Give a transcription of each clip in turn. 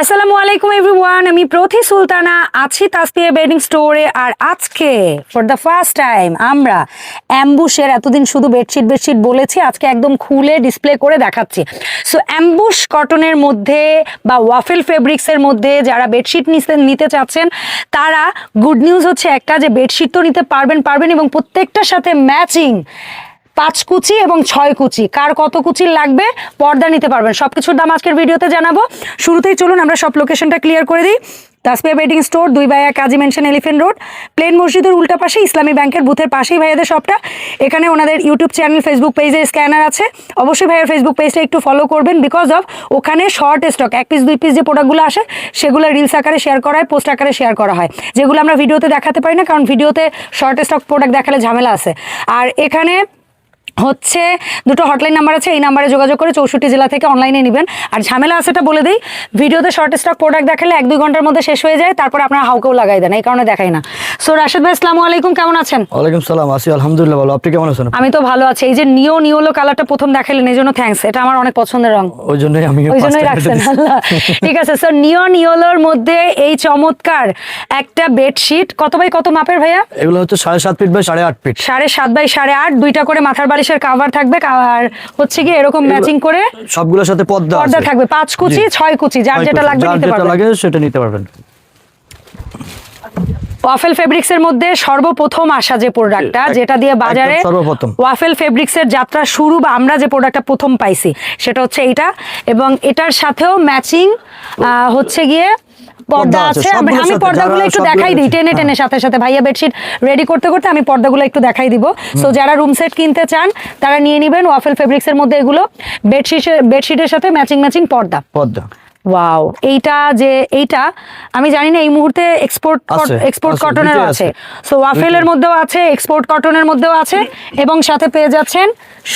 আসসালামু আলাইকুম এভরিওয়ান, আমি প্রথি সুলতানা, আছি তাসপিয়া বেডিং স্টোরে আর আজকে ফর দ্য ফার্স্ট টাইম আমরা অ্যাম্বুশের এতদিন শুধু বেডশিট বেডশিট বলেছি, আজকে একদম খুলে ডিসপ্লে করে দেখাচ্ছি। সো অ্যাম্বুশ কটনের মধ্যে বা ওয়াফেল ফেব্রিক্সের মধ্যে যারা বেডশিট নিতে নিতে চাচ্ছেন, তারা গুড নিউজ হচ্ছে একটা যে বেডশিট তো নিতে পারবেন পারবেন এবং প্রত্যেকটার সাথে ম্যাচিং পাঁচ কুচি এবং ছয় কুচি। কার কত কুচি লাগবে পর্দা নিতে পারবেন। সব কিছুর দাম আজকের ভিডিওতে জানাব। শুরুতেই চলুন, আমরা সব লোকেশনটা ক্লিয়ার করে দিই। তাসপিয়া বেডিং স্টোর দুই এক Kazi mansion elephant road plane মসজিদের উল্টা পাশে ইসলামী ব্যাংকের বুথের পাশেই ভাইয়াদের শপটা এখানে ওনাদের ইউটিউব চ্যানেল ফেসবুক পেজে স্ক্যানার আছে। অবশ্যই ভাইয়ের ফেসবুক পেজটা একটু ফলো করবেন বিকজ অফ ওখানে শর্ট স্টক এক পিস দুই পিস যে প্রোডাক্টগুলো আসে, সেগুলো রিলস আকারে শেয়ার করা হয় পোস্ট আকারে শেয়ার করা হয়। যেগুলো আমরা ভিডিওতে দেখাতে পারি না, কারণ ভিডিওতে শর্ট স্টক প্রোডাক্ট দেখালে ঝামেলা আছে। আর এখানে হচ্ছে দুটো হটলাইন নাম্বার আছে এই নাম্বারে যোগাযোগ করে চৌষট্টি জেলা থেকে অনলাইনে নেবেন। আর ঝামেলা আছে এটা বলে দিই ভিডিওতে শর্ট স্টক প্রোডাক্ট দেখালে এক দুই ঘণ্টার মধ্যে শেষ হয়ে যায় তারপর আপনারা হাউকেও লাগাই দেন এই কারণে দেখাই না। সো রাশেদ ভাই আসসালামু আলাইকুম কেমন আছেন? ওয়ালাইকুম সালাম আছি আলহামদুলিল্লাহ ভালো। আপনি কেমন আছেন? আমি তো ভালো আছি। এই যে নিও নিওলো কালারটা প্রথম দেখালেন এই জন্য থ্যাঙ্কস এটা আমার অনেক পছন্দের রং। ওই জন্যই আমি ওই জন্যই রাখছেন আল্লাহ। ঠিক আছে স্যার নিও নিওলোর মধ্যে এই চমৎকার একটা বেডশিট কত বাই কত মাপের ভাইয়া? এগুলো হচ্ছে সাড়ে সাত ফিট বাই সাড়ে আট ফিট সাড়ে সাত বাই সাড়ে আট দুইটা করে মাথার বালিশের কাভার থাকবে আর হচ্ছে কি এরকম ম্যাচিং করে সবগুলোর সাথে পর্দা পর্দা থাকবে পাঁচ কুচি ছয় কুচি যার যেটা লাগবে নিতে পারবেন। লাগে সেটা নিতে পারবেন। ওয়াফেল ফেব্রিক্স এর মধ্যে সর্বপ্রথম আসা যে প্রোডাক্টটা যেটা দিয়ে বাজারে সর্বপ্রথম। ওয়াফেল ফেব্রিক্স এর যাত্রা শুরু বা আমরা যে প্রোডাক্টটা প্রথম পাইছি সেটা হচ্ছে এইটা। এবং এটার সাথেও ম্যাচিং হচ্ছে গিয়ে পর্দা আছে, আমি পর্দাগুলো একটু দেখাই দিই টেনে টেনে সাথে সাথে ভাইয়া বেডশিট রেডি করতে করতে আমি পর্দাগুলো একটু দেখাই দিব। সো যারা রুম সেট কিনতে চান তারা নিয়ে নেবেন ওয়াফেল ফেব্রিক্স এর মধ্যে এগুলো। বেডশিট বেডশিটের সাথে ম্যাচিং ম্যাচিং পর্দা। পর্দা। ওয়াও এইটা যে এইটা আমি জানি না এই মুহূর্তে এক্সপোর্ট এক্সপোর্ট কটনের আছে। সো ওয়াফেলের মধ্যেও আছে এক্সপোর্ট কটনের মধ্যেও আছে এবং সাথে পেয়ে যাচ্ছেন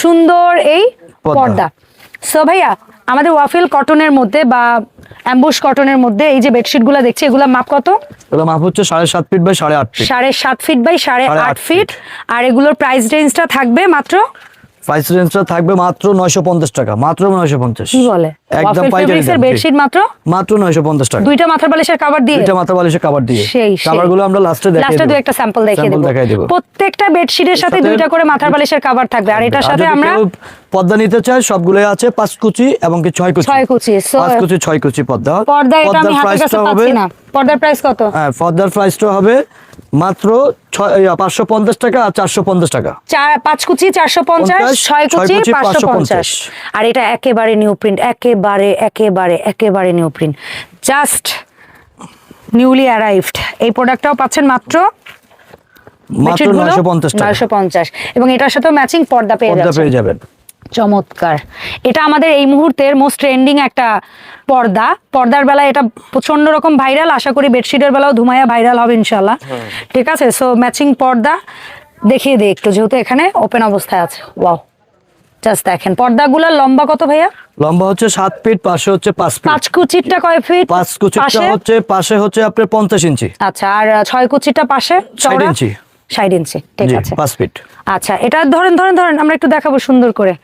সুন্দর এই। পর্দা। সো ভাইয়া আমাদের ওয়াফেল কটনের মধ্যে বা অ্যাম্বুশ কটনের মধ্যে এই যে বেডশিটগুলো দেখছি এগুলো মাপ কত? এগুলো মাপ হচ্ছে সাড়ে সাত ফিট বাই সাড়ে আট ফিট সাড়ে সাত ফিট বাই সাড়ে আট ফিট আর এগুলোর প্রাইস রেঞ্জটা থাকবে মাত্র? প্রাইস রেঞ্জটা থাকবে মাত্র নয়শো পঞ্চাশ টাকা মাত্র নয়শো পঞ্চাশ। কি বলে? একদম পাইকারি দাম, বেডশিট মাত্র? মাত্র নয়শো পঞ্চাশ টাকা। দুইটা মাথার বালিশের কাভার দিয়ে? দুইটা মাথা বালিশে কাবার দিয়ে। সেই সেই। কাবারগুলো আমরা লাস্টে দেখাই লাস্টে দু একটা স্যাম্পল দেখিয়ে দেবো। প্রত্যেকটা বেডশিটের সাথে সাথে- দুইটা করে মাথার বালিশের কভার থাকবে। আর এটার সাথে আমরা পর্দা নিতে চায় সবগুলো আছে পাঁচ কুচি এবং কি ছয় কুচি? ছয় কুচি। পাঁচ কুচি ছয় কুচি পর্দার কাছে প্রাইসটা হবে পাচ্ছি না। পর্দার প্রাইস কত? হ্যাঁ পর্দার প্রাইসটা হবে মাত্র পাঁচশো পঞ্চাশ টাকা আর চারশো পঞ্চাশ টাকা। পাঁচ কুচি চারশো পঞ্চাশ ছয় কুচি পাঁচশো পঞ্চাশ। আর এটা একেবারে নিউ প্রিন্ট একেবারে একেবারে একেবারে new print just newly arrived এই প্রোডাক্টটাও পাচ্ছেন মাত্র মাত্র নয়শো পঞ্চাশ এবং এটার সাথেও ম্যাচিং পর্দা পেয়ে পর্দা পেয়ে যাবেন। চমৎকার। এটা আমাদের এই মুহূর্তের মোস্ট ট্রেন্ডিং একটা পর্দা। পর্দার বেলায় এটা প্রচণ্ড রকম ভাইরাল আশা করি বেডশিটের বেলাও ধুমাইয়া ভাইরাল হবে ইনশাল্লাহ ঠিক আছে সো ম্যাচিং পর্দা দেখিয়ে দিই একটু যেহেতু এখানে ওপেন অবস্থায় আছে। ওয়াও জাস্ট দেখেন পর্দাগুলোর লম্বা কত ভাইয়া? লম্বা হচ্ছে সাত ফিট পাশে হচ্ছে পাঁচ ফিট পাঁচ কুচিরটা কয় ফিট পাঁচ পাশে? হচ্ছে পাশে হচ্ছে আপনার পঞ্চাশ ইঞ্চি। আচ্ছা আর ছয় কুচিটা পাশে? ইঞ্চি। ষাট ইঞ্চি ঠিক আছে। পাঁচ ফিট আচ্ছা এটা ধরেন ধরেন ধরেন আমরা একটু দেখাবো সুন্দর করে।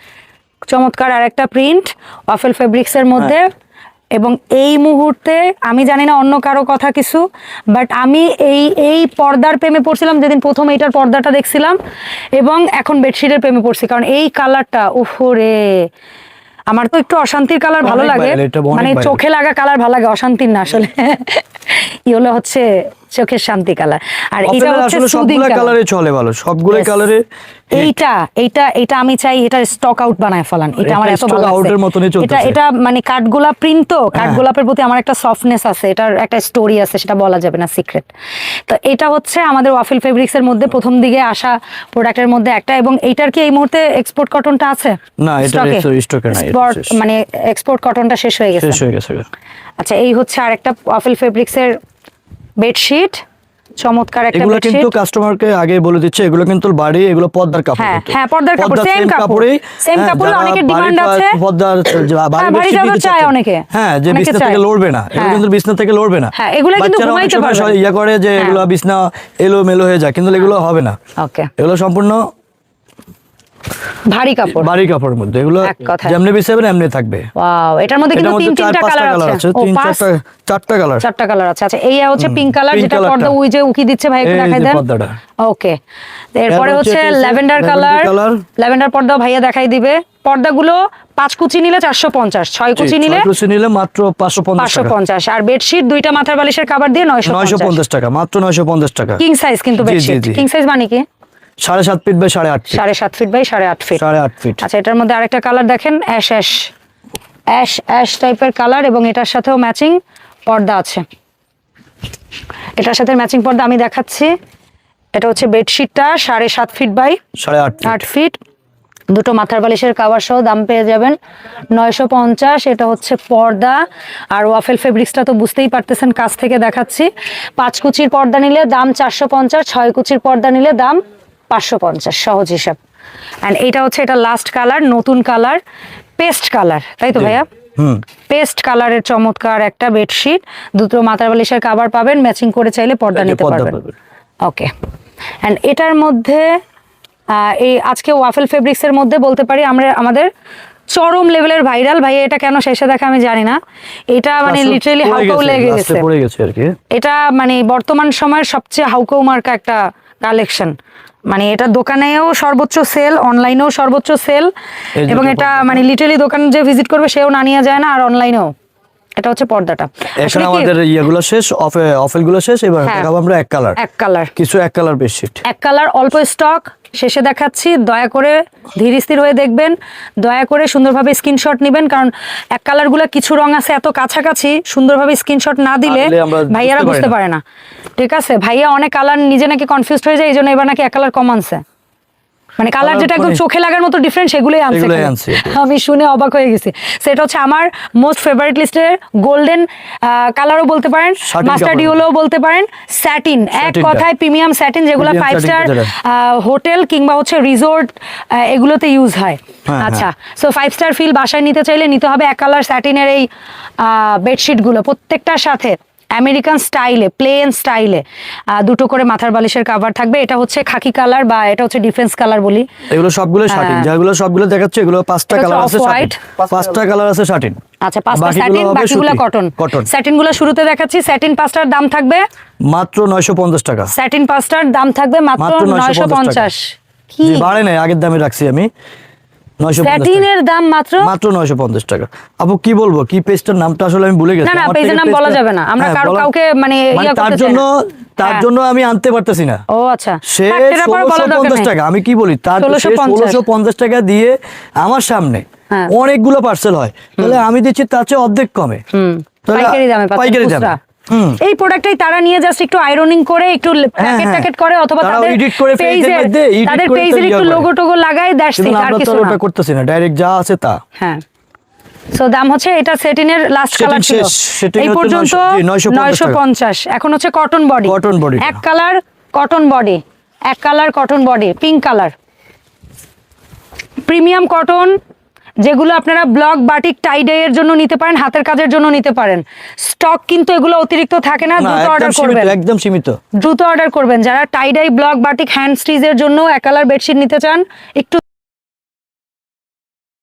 চমৎকার আর একটা প্রিন্ট ওয়াফেল ফেব্রিক্স এর মধ্যে। এবং এই মুহূর্তে আমি জানি না অন্য কারও কথা কিছু বাট আমি এই এই পর্দার প্রেমে পড়ছিলাম যেদিন প্রথম এইটার পর্দাটা দেখছিলাম এবং এখন বেডশিটের প্রেমে পড়ছি কারণ এই কালারটা উফরে আমার তো একটু অশান্তির কালার ভালো লাগে। মানে চোখে লাগা কালার ভালো লাগে অশান্তির না আসলে। ইয়েলো হচ্ছে চোখের শান্তি কালার আর এটা হচ্ছে সুদিং কালারে চলে ভালো সবগুলো কালারে এইটা এইটা এটা আমি চাই এটা স্টক আউট বানায় ফেলান এটা আমার এত ভালো লাগছে। এটা এটা মানে কাঠগোলাপ প্রিন্ট তো হ্যাঁ। কাঠগোলাপের প্রতি আমার একটা সফটনেস আছে এটার একটা স্টোরি আছে সেটা বলা যাবে না সিক্রেট তো এটা হচ্ছে আমাদের ওয়াফিল ফেব্রিক্স এর মধ্যে প্রথম দিকে আসা প্রোডাক্টের মধ্যে একটা এবং এইটার কি এই মুহূর্তে এক্সপোর্ট কটনটা আছে? না, এটা এ? নাই, এটা মানে এক্সপোর্ট কটনটা শেষ হয়ে গেছে। শেষ হয়ে গেছে আচ্ছা এই হচ্ছে আরেকটা ওয়াফিল ফেব্রিক্স এর বেডশিট চমৎকার একটা এগুলো কিন্তু কাস্টমারকে আগে বলে দিচ্ছে এগুলো কিন্তু বাড়ি এগুলো পর্দার কাপড় হ্যাঁ, হ্যাঁ, পর্দার কাপড়, same কাপড়। হ্যাঁ, কাপড়ে যারা অনেকের বাড়ির আছে। পর্দার হ্যাঁ, বাড়ি bedsheet যাবার চায় অনেকে। হ্যাঁ যে অনেকে বিছনা থেকে লড়বে না এগুলো হ্যাঁ। কিন্তু বিছনা থেকে লড়বে না হ্যাঁ, এগুলো কিন্তু ঘুমাইতে পারবে। ইয়া করে যে হ্যাঁ। এগুলো বিছনা এলো মেলো হয়ে যায় কিন্তু এগুলো হবে না ওকে এগুলো সম্পূর্ণ ভারী কাপড়। বাড়ি কাপড়ের মধ্যে। এগুলো। যেমনি বিছাবেন এমনি থাকবে। ওয়াও এটার মধ্যে কিন্তু তিন তিনটা কালার আছে। তিন চারটা চারটা কালার। চারটা কালার আছে। আচ্ছা এই হচ্ছে পিঙ্ক কালার যেটা পর্দা ওই যে উকি দিচ্ছে ভাই একটু দেখাই দেন। ওকে। এরপরে হচ্ছে ল্যাভেন্ডার কালার। ল্যাভেন্ডার পর্দা ভাইয়া দেখাই দিবে। পর্দাগুলো পাঁচ কুচি নিলে চারশো পঞ্চাশ ছয় কুচি নিলে কুচি নিলে মাত্র পাঁচশো পঞ্চাশ পাঁচশো পঞ্চাশ। আর বেডশিট দুইটা মাথার বালিশের কাবার দিয়ে নয়শো নয়শো পঞ্চাশ। টাকা মাত্র নয়শো পঞ্চাশ টাকা। কিং সাইজ কিন্তু বেডশিট কিং সাইজ মানে কি? সাড়ে সাত ফিট বাই সাড়ে আট সাড়ে সাত ফিট বাই সাড়ে আট ফিট সাড়ে আট ফিট আচ্ছা এটার মধ্যে আরেকটা কালার দেখেন অ্যাশ অ্যাশ অ্যাশ অ্যাশ টাইপের কালার এবং এটার সাথেও ম্যাচিং পর্দা আছে। এটার সাথে ম্যাচিং পর্দা আমি দেখাচ্ছি। এটা হচ্ছে বেডশিটটা সাড়ে সাত ফিট বাই সাড়ে আট ফিট আট ফিট দুটো মাথার বালিশের কাভার সহ দাম পেয়ে যাবেন নয়শো পঞ্চাশ। এটা হচ্ছে পর্দা। আর ওয়াফেল ফেব্রিক্সটা তো বুঝতেই পারতেছেন কাছ থেকে দেখাচ্ছি। পাঁচ কুচির পর্দা নিলে দাম চারশো পঞ্চাশ ছয় কুচির পর্দা নিলে দাম পাঁচশো পঞ্চাশ সহজ হিসাব। অ্যান্ড এটা হচ্ছে এটা লাস্ট কালার নতুন কালার পেস্ট কালার তাই তো ভাইয়া? পেস্ট কালারের চমৎকার একটা বেডশিট দুটো মাথার বালিশের কাভার পাবেন ম্যাচিং করে চাইলে পর্দা নিতে পারবেন। ওকে অ্যান্ড এটার মধ্যে এই আজকে ওয়াফেল ফেব্রিক্সের মধ্যে বলতে পারি আমরা আমাদের চরম লেভেলের ভাইরাল ভাই এটা কেন শেষে দেখা আমি জানি না। এটা মানে লিটারালি হাউকাউ লেগে গেছে। এটা মানে বর্তমান সময়ের সবচেয়ে হাউকাউ মার্কা একটা কালেকশন মানে এটা দোকানেও সর্বোচ্চ সেল অনলাইনেও সর্বোচ্চ সেল এবং এটা মানে লিটারালি দোকান যে ভিজিট করবে সেও না নিয়ে যায় না আর অনলাইনেও এটা হচ্ছে পর্দাটা। এখন আমাদের ইয়েগুলো শেষ অফে অফেলগুলো শেষ এবার হ্যাঁ। দেখাবো আমরা এক কালার এক কালার কিছু এক কালার বেডশিট এক কালার অল্প স্টক শেষে দেখাচ্ছি দয়া করে ধীর স্থির হয়ে দেখবেন দয়া করে সুন্দরভাবে স্ক্রিনশট নেবেন কারণ এক কালারগুলো কিছু রং আছে এত কাছাকাছি সুন্দরভাবে স্ক্রিনশট না দিলে ভাইয়ারা বুঝতে পারে না। ঠিক আছে? ভাইয়া অনেক কালার নিজে নাকি কনফিউজড হয়ে যায় এই জন্য এবার নাকি এক কালার কম আনছে মানে কালার যেটা একদম চোখে লাগার মতো ডিফারেন্ট সেগুলোই আনছে। আমি শুনে অবাক হয়ে গেছি সেটা হচ্ছে আমার মোস্ট ফেভারিট লিস্টের গোল্ডেন কালারও বলতে পারেন মাস্টার। ডিওলও বলতে পারেন স্যাটিন এক কথায় প্রিমিয়াম স্যাটিন যেগুলো ফাইভ স্টার। হোটেল কিংবা হচ্ছে রিসোর্ট এগুলোতে ইউজ হয় হ্যাঁ, আচ্ছা সো ফাইভ স্টার ফিল বাসায় নিতে চাইলে নিতে হবে এক কালার স্যাটিনের এই বেডশিটগুলো প্রত্যেকটার সাথে আমেরিকান স্টাইলে প্লেন স্টাইলে দুটো করে মাথার বালিশের কাভার থাকবে। এটা হচ্ছে খাকি কালার বা এটা হচ্ছে ডিফেন্স কালার বলি। এগুলো সবগুলো শার্টিন হ্যাঁ। যেগুলো সবগুলো দেখাচ্ছে এগুলো পাঁচটা কালার আছে। শার্টিন পাঁচটা কালার আছে শার্টিন আচ্ছা পাঁচটা স্যাটিন বাকিগুলো। Cotton Cotton। স্যাটিনগুলো শুরুতে দেখাচ্ছি স্যাটিন পাঁচটার দাম থাকবে? মাত্র নয়শো পঞ্চাশ টাকা। স্যাটিন পাঁচটার দাম থাকবে মাত্র মাত্র নয়শো 950 পঞ্চাশ। কি? বাড়ে নাই আগের দামে রাখছি আমি। দাম মাত্র? মাত্র নয়শো পঞ্চাশ টাকা। আপু কি বলব? কি পেজটার নামটা আসলে আমি ভুলে গেছি। না, না, থেকে নাম বলা যাবে না। আমরা হ্যাঁ, কারও কাউকে মানে ইয়া তার করতে চাই জন্য তার হ্যাঁ। জন্য আমি আনতে পারতেছি না। ও আচ্ছা। সে থাক, সেটার পরে বলার ষোলোশো দরকার পঞ্চাশ নেই। টাকা। আমি কি বলি? তার 1650 পঞ্চাশ। টাকা দিয়ে আমার সামনে হ্যাঁ। অনেকগুলো পার্সেল হয়। তাহলে আমি দিচ্ছি তার চেয়ে অর্ধেক কমে। পাইকারি দামে পাইকারি দামে। এই প্রোডাক্টটাই তারা নিয়ে জাস্ট একটু আয়রনিং করে একটু প্যাকেট প্যাকেট করে অথবা তাদের edit করে পেজের তাদের পেজের একটু লোগো টোগো লাগায় দ্যাটস কিন্তু ইট আর কিছু না। করতেছি না ডাইরেক্ট যা আছে তা। হ্যাঁ। সো দাম হচ্ছে এটা সেটিনের লাস্ট কালার ছিল। এই পর্যন্ত 950 নয়শো পঞ্চাশ এখন হচ্ছে কটন বডি body টা। এক কালার কটন বডি এক colour cotton body pink colour premium cotton যেগুলো আপনারা ব্লক বাটিক টাইডাই এর জন্য নিতে পারেন হাতের কাজের জন্য নিতে পারেন। স্টক কিন্তু এগুলো অতিরিক্ত থাকে না দ্রুত অর্ডার করবেন। একদম সীমিত। দ্রুত অর্ডার করবেন। যারা টাইডাই ব্লক বাটিক হ্যান্ড স্টিচের জন্য একালার বেডশিট নিতে চান একটু